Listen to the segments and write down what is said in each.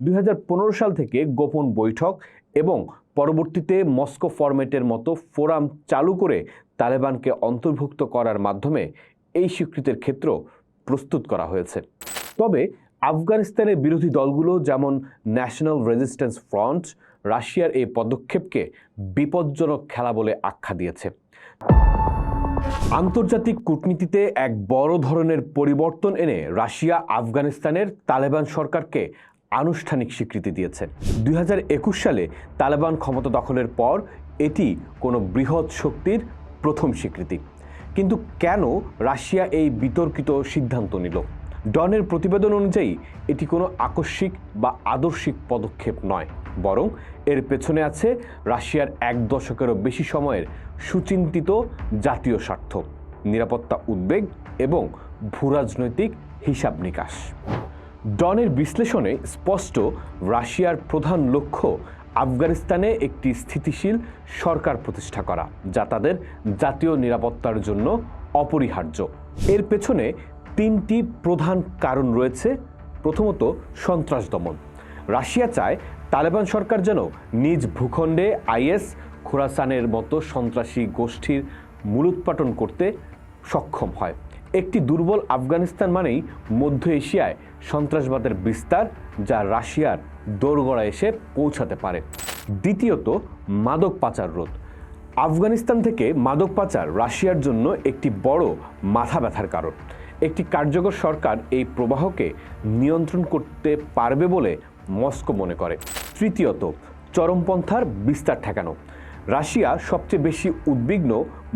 দুই হাজার পনেরো সাল থেকে গোপন বৈঠক এবং পরবর্তীতে মস্কো ফরম্যাটের মতো ফোরাম চালু করে তালেবানকে অন্তর্ভুক্ত করার মাধ্যমে এই স্বীকৃতির ক্ষেত্র প্রস্তুত করা হয়েছে। তবে আফগানিস্তানের বিরোধী দলগুলো যেমন ন্যাশনাল রেজিস্ট্যান্স ফ্রন্ট, রাশিয়ার এই পদক্ষেপকে বিপজ্জনক খেলা বলে আখ্যা দিয়েছে। আন্তর্জাতিক কূটনীতিতে এক বড় ধরনের পরিবর্তন এনে রাশিয়া আফগানিস্তানের তালেবান সরকারকে আনুষ্ঠানিক স্বীকৃতি দিয়েছে। দুই হাজার একুশ সালে তালেবান ক্ষমতা দখলের পর এটি কোনো বৃহৎ শক্তির প্রথম স্বীকৃতি। কিন্তু কেন রাশিয়া এই বিতর্কিত সিদ্ধান্ত নিল? ডনের প্রতিবেদন অনুযায়ী, এটি কোনো আকস্মিক বা আদর্শিক পদক্ষেপ নয়, বরং এর পেছনে আছে রাশিয়ার এক দশকেরও বেশি সময়ের সুচিন্তিত জাতীয় স্বার্থ, নিরাপত্তা উদ্বেগ এবং ভূরাজনৈতিক হিসাব নিকাশ। ডনের বিশ্লেষণে স্পষ্ট, রাশিয়ার প্রধান লক্ষ্য আফগানিস্তানে একটি স্থিতিশীল সরকার প্রতিষ্ঠা করা, যা তাদের জাতীয় নিরাপত্তার জন্য অপরিহার্য। এর পেছনে তিনটি প্রধান কারণ রয়েছে। প্রথমত, সন্ত্রাস দমন। রাশিয়া চায় তালেবান সরকার যেন নিজ ভূখণ্ডে আইএস খোরাসানের মতো সন্ত্রাসী গোষ্ঠীর মূলোৎপাটন করতে সক্ষম হয়। একটি দুর্বল আফগানিস্তান মানেই মধ্য এশিয়ায় সন্ত্রাসবাদের বিস্তার, যা রাশিয়ার দোরগড়া এসে পৌঁছাতে পারে। দ্বিতীয়ত, মাদক পাচার রোধ। আফগানিস্তান থেকে মাদক পাচার রাশিয়ার জন্য একটি বড় মাথা ব্যথার কারণ। একটি কার্যকর সরকার এই প্রবাহকে নিয়ন্ত্রণ করতে পারবে বলে মস্কো মনে করে। তৃতীয়ত, চরমপন্থার বিস্তার ঠেকানো। রাশিয়া সবচেয়ে বেশি উদ্বিগ্ন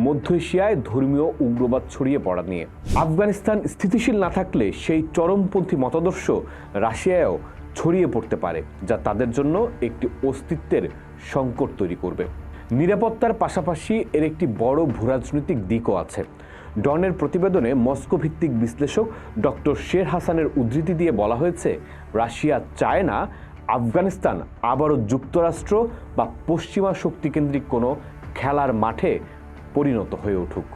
মধ্য এশিয়ায় ধর্মীয় উগ্রবাদ ছড়িয়ে পড়া নিয়ে। আফগানিস্তান স্থিতিশীল না থাকলে সেই চরমপন্থী মতাদর্শ রাশিয়ায়ও ছড়িয়ে পড়তে পারে, যা তাদের জন্য একটি অস্তিত্বের সংকট তৈরি করবে। নিরাপত্তার পাশাপাশি এর একটি বড় ভূরাজনৈতিক দিকও আছে। ডনের প্রতিবেদনে মস্কো ভিত্তিক বিশ্লেষক ডক্টর শের হাসানের উদ্ধৃতি দিয়ে বলা হয়েছে, রাশিয়া চায় না আফগানিস্তান, আবারও যুক্তরাষ্ট্র বা পশ্চিমা শক্তিকেন্দ্রিক কোনো খেলার মাঠে পরিণত হয়ে উঠুক।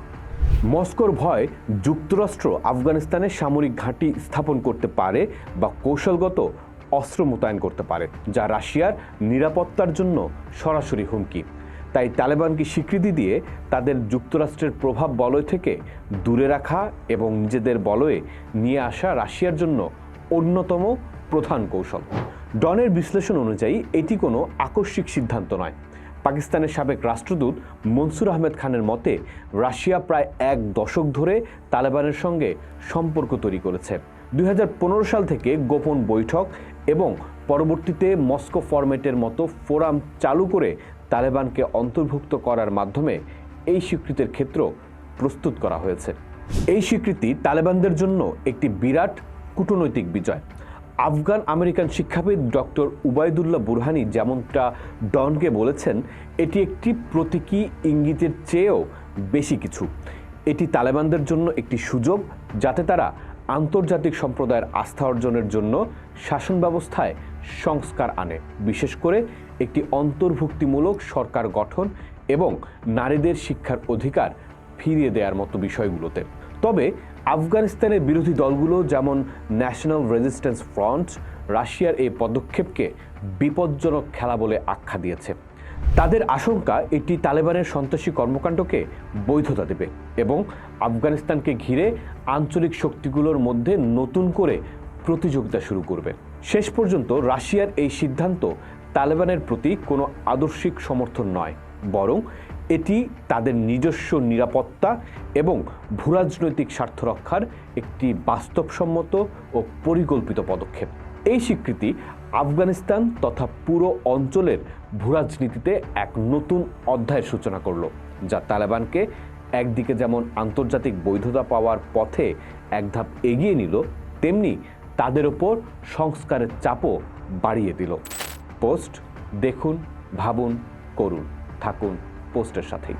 মস্কোর ভয় যুক্তরাষ্ট্র আফগানিস্তানে সামরিক ঘাঁটি স্থাপন করতে পারে বা কৌশলগত অস্ত্র মোতায়েন করতে পারে, যা রাশিয়ার নিরাপত্তার জন্য সরাসরি হুমকি। তাই তালেবানকে স্বীকৃতি দিয়ে তাদের যুক্তরাষ্ট্রের প্রভাব বলয় থেকে দূরে রাখা এবং নিজেদের বলয়ে নিয়ে আসা রাশিয়ার জন্য অন্যতম প্রধান কৌশল। ডনের বিশ্লেষণ অনুযায়ী, এটি কোনো আকস্মিক সিদ্ধান্ত নয়। পাকিস্তানের সাবেক রাষ্ট্রদূত মনসুর আহমেদ খানের মতে, রাশিয়া প্রায় এক দশক ধরে তালেবানের সঙ্গে সম্পর্ক তৈরি করেছে। দুই হাজার পনেরো সাল থেকে গোপন বৈঠক এবং পরবর্তীতে মস্কো ফরম্যাটের মতো ফোরাম চালু করে তালেবানকে অন্তর্ভুক্ত করার মাধ্যমে এই স্বীকৃতির ক্ষেত্র প্রস্তুত করা হয়েছে। এই স্বীকৃতি তালেবানদের জন্য একটি বিরাট কূটনৈতিক বিজয়। আফগান আমেরিকান শিক্ষাবিদ ডক্টর উবায়দুল্লাহ বুরহানি যেমনটা ডনকে বলেছেন, এটি একটি প্রতীকী ইঙ্গিতের চেয়েও বেশি কিছু। এটি তালেবানদের জন্য একটি সুযোগ, যাতে তারা আন্তর্জাতিক সম্প্রদায়ের আস্থা অর্জনের জন্য শাসন ব্যবস্থায় সংস্কার আনে। বিশেষ করে একটি অন্তর্ভুক্তিমূলক সরকার গঠন এবং নারীদের শিক্ষার অধিকার ফিরিয়ে দেওয়ার মতো বিষয়গুলোতে। তবে আফগানিস্তানের বিরোধী দলগুলো যেমন ন্যাশনাল রেজিস্ট্যান্স ফ্রন্ট রাশিয়ার এই পদক্ষেপকে বিপজ্জনক খেলা বলে আখ্যা দিয়েছে। তাদের আশঙ্কা, এটি তালেবানের সন্ত্রাসী কর্মকাণ্ডকে বৈধতা দেবে এবং আফগানিস্তানকে ঘিরে আঞ্চলিক শক্তিগুলোর মধ্যে নতুন করে প্রতিযোগিতা শুরু করবে। শেষ পর্যন্ত রাশিয়ার এই সিদ্ধান্ত তালেবানের প্রতি কোনো আদর্শিক সমর্থন নয়, বরং এটি তাদের নিজস্ব নিরাপত্তা এবং ভূরাজনৈতিক স্বার্থ রক্ষার একটি বাস্তবসম্মত ও পরিকল্পিত পদক্ষেপ। এই স্বীকৃতি আফগানিস্তান তথা পুরো অঞ্চলের ভূরাজনীতিতে এক নতুন অধ্যায়ের সূচনা করল, যা তালেবানকে একদিকে যেমন আন্তর্জাতিক বৈধতা পাওয়ার পথে এক ধাপ এগিয়ে নিল, তেমনি তাদের ওপর সংস্কারের চাপও বাড়িয়ে দিল। পোস্ট, দেখুন, ভাবুন, করুন, থাকুন। পোস্টের সাথেই।